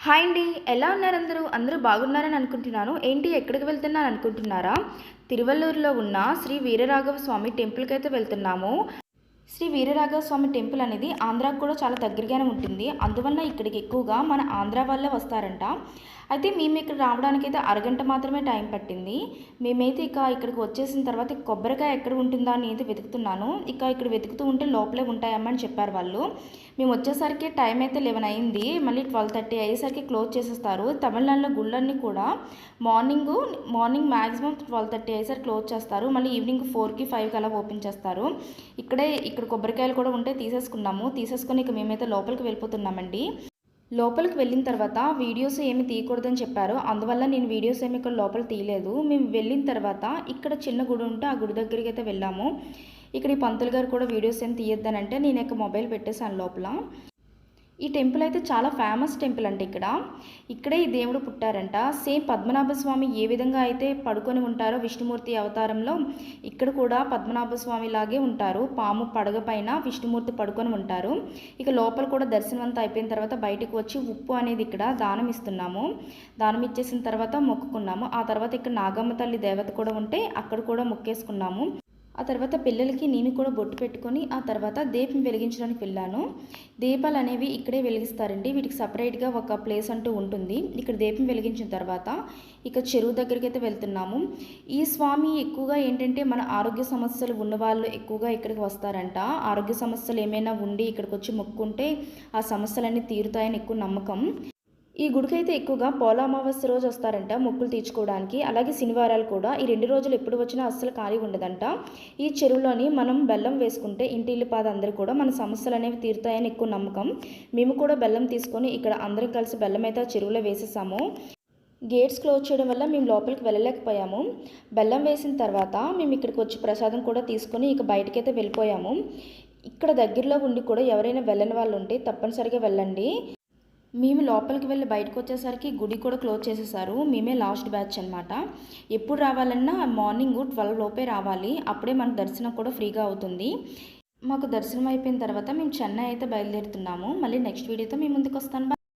Hi అండి. ఎలా ఉన్నారు అందరూ? అందరూ బాగున్నారని అనుకుంటున్నాను. ఏంటి ఎక్కడికి వెళ్తున్నాను అనుకుంటున్నారా? తిరువల్లూరులో ఉన్న శ్రీ వీరరాఘవ స్వామి టెంపుల్కి అయితే వెళ్తున్నాము. శ్రీ వీరరాఘవ స్వామి టెంపుల్ అనేది ఆంధ్రాకు కూడా చాలా దగ్గరగానే ఉంటుంది. అందువల్ల ఇక్కడికి ఎక్కువగా మన ఆంధ్ర వాళ్ళే వస్తారంట. అయితే మేము ఇక్కడ రావడానికి అయితే అరగంట మాత్రమే టైం పట్టింది. మేమైతే ఇక ఇక్కడికి వచ్చేసిన తర్వాత కొబ్బరికాయ ఎక్కడ ఉంటుందా అని అయితే వెతుకుతున్నాను. ఇక ఇక్కడ వెతుకుతూ ఉంటే లోపలే ఉంటాయమ్మని చెప్పారు వాళ్ళు. మేము వచ్చేసరికి టైం అయితే లెవెన్ అయింది. మళ్ళీ ట్వెల్వ్ థర్టీ అయ్యేసరికి క్లోజ్ చేసేస్తారు. తమిళనాడులో గుళ్ళన్నీ కూడా morning morning maximum twelve thirty అయ్యేసరికి క్లోజ్ చేస్తారు. మళ్ళీ ఈవినింగ్ ఫోర్కి ఫైవ్కి అలా ఓపెన్ చేస్తారు. ఇక్కడే ఇక్కడ కొబ్బరికాయలు కూడా ఉంటే తీసేసుకున్నాము తీసేసుకొని ఇక మేమైతే లోపలికి వెళ్ళిపోతున్నామండి. లోపలికి వెళ్ళిన తర్వాత వీడియోస్ ఏమి తీయకూడదని చెప్పారు. అందువల్ల నేను వీడియోస్ ఏమి ఇక్కడ లోపల తీయలేదు. మేము వెళ్ళిన తర్వాత ఇక్కడ చిన్న గుడి ఉంటే ఆ గుడి దగ్గరికి అయితే వెళ్ళాము. ఇక్కడ ఈ పంతులు గారు కూడా వీడియోస్ ఏం తీయొద్దనంటే నేను ఇక మొబైల్ పెట్టేశాను లోపల. ఈ టెంపుల్ అయితే చాలా ఫేమస్ టెంపుల్ అంట ఇక్కడ. ఇక్కడే ఈ దేవుడు పుట్టారంట. సేమ్ పద్మనాభ స్వామి ఏ విధంగా అయితే పడుకొని ఉంటారో విష్ణుమూర్తి అవతారంలో ఇక్కడ కూడా పద్మనాభ స్వామి లాగే ఉంటారు. పాము పడగ పైన విష్ణుమూర్తి పడుకొని ఉంటారు. ఇక లోపల కూడా దర్శనం అంతా అయిపోయిన తర్వాత బయటకు వచ్చి ఉప్పు అనేది ఇక్కడ దానం ఇస్తున్నాము. దానం ఇచ్చేసిన తర్వాత మొక్కుకున్నాము. ఆ తర్వాత ఇక్కడ నాగమ్మ తల్లి దేవత కూడా ఉంటే అక్కడ కూడా మొక్కేసుకున్నాము. ఆ తర్వాత పిల్లలకి నేను కూడా బొట్టు పెట్టుకొని ఆ తర్వాత దీపం వెలిగించడానికి వెళ్ళాను. దీపాలు అనేవి ఇక్కడే వెలిగిస్తారండి. వీటికి సపరేట్గా ఒక ప్లేస్ అంటూ ఉంటుంది. ఇక్కడ దీపం వెలిగించిన తర్వాత ఇక చెరువు దగ్గరికి అయితే వెళ్తున్నాము. ఈ స్వామి ఎక్కువగా ఏంటంటే మన ఆరోగ్య సమస్యలు ఉన్నవాళ్ళు ఎక్కువగా ఇక్కడికి వస్తారంట. ఆరోగ్య సమస్యలు ఏమైనా ఉండి ఇక్కడికి వచ్చి మొక్కుంటే ఆ సమస్యలన్నీ తీరుతాయని ఎక్కువ నమ్మకం. ఈ గుడికైతే ఎక్కువగా పోల అమావాస్య రోజు వస్తారంట మొక్కులు తీర్చుకోవడానికి. అలాగే శనివారాలు కూడా ఈ రెండు రోజులు ఎప్పుడు వచ్చినా అస్సలు ఖాళీ ఉండదంట. ఈ చెరువులోని మనం బెల్లం వేసుకుంటే ఇంటి ఇల్లు పాద అందరూ కూడా మన సమస్యలు అనేవి తీరుతాయని ఎక్కువ నమ్మకం. మేము కూడా బెల్లం తీసుకొని ఇక్కడ అందరం కలిసి బెల్లం అయితే చెరువులో వేసేసాము. గేట్స్ క్లోజ్ చేయడం వల్ల మేము లోపలికి వెళ్ళలేకపోయాము. బెల్లం వేసిన తర్వాత మేము ఇక్కడికి వచ్చి ప్రసాదం కూడా తీసుకొని ఇక బయటకైతే వెళ్ళిపోయాము. ఇక్కడ దగ్గరలో ఉండి కూడా ఎవరైనా వెళ్ళని వాళ్ళు ఉంటే తప్పనిసరిగా వెళ్ళండి. మేము లోపలికి వెళ్ళి బయటకు వచ్చేసరికి గుడి కూడా క్లోజ్ చేసేసారు. మేమే లాస్ట్ బ్యాచ్ అనమాట ఎప్పుడు రావాలన్నా మార్నింగ్ ట్వెల్వ్ లోపే రావాలి. అప్పుడే మనకు దర్శనం కూడా ఫ్రీగా అవుతుంది. మాకు దర్శనం అయిపోయిన తర్వాత మేము చెన్నై అయితే బయలుదేరుతున్నాము. మళ్ళీ నెక్స్ట్ వీడియోతో మీ ముందుకు వస్తాను.